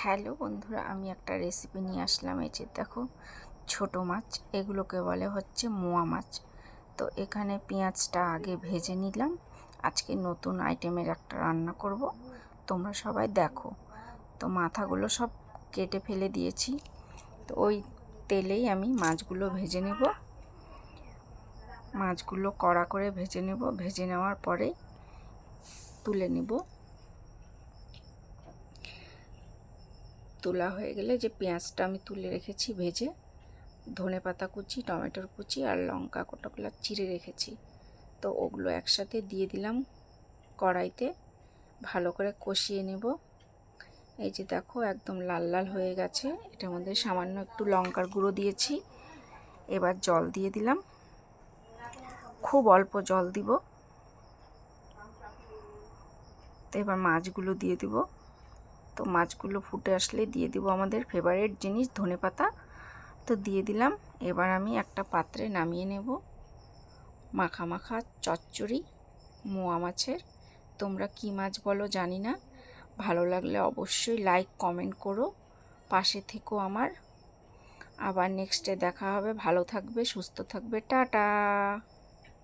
Hello বন্ধুরা, আমি একটা রেসিপি নিয়ে আসলাম। এই যে দেখো, ছোট মাছ, এগুলোকে বলে হচ্ছে মোয়া মাছ। তো এখানে পেঁয়াজটা আগে ভেজে নিলাম। আজকে নতুন আইটেমের একটা রান্না করব। তোমরা সবাই দেখো। তো মাথাগুলো সব কেটে ফেলে দিয়েছি। তো ওই তেলেই আমি মাছগুলো ভেজে নেব। মাছগুলো কড়া করে ভেজে নেব। ভেজে নেওয়ার পরে তুলে নেব। তোলা হয়ে গেলে যে পেঁয়াজটা আমি তুলে রেখেছি ভেজে, ধনে পাতা কুচি, টমেটোর কুচি আর লঙ্কা কোটাগুলো চিড়ে রেখেছি। তো ওগুলো একসাথে দিয়ে দিলাম কড়াইতে, ভালো করে কষিয়ে নেব। এই যে দেখো একদম লাল লাল হয়ে গেছে, এটার মধ্যে সামান্য একটু লঙ্কার গুঁড়ো দিয়েছি, এবার জল দিয়ে দিলাম। খুব অল্প জল দিব। তো এবার মাছগুলো দিয়ে দিব। তো মাছগুলো ফুটে আসলে দিয়ে দিব আমাদের ফেভারিট জিনিস ধনে পাতা। তো দিয়ে দিলাম, এবার আমি একটা পাত্রে নামিয়ে নেব। মাখা মাখা চচ্চড়ি, মোয়া মাছের। তোমরা কি মাছ বলো জানি না। ভালো লাগলে অবশ্যই লাইক কমেন্ট করো। পাশে থেকো আমার। আবার নেক্সটে দেখা হবে। ভালো থাকবে, সুস্থ থাকবে। টাটা!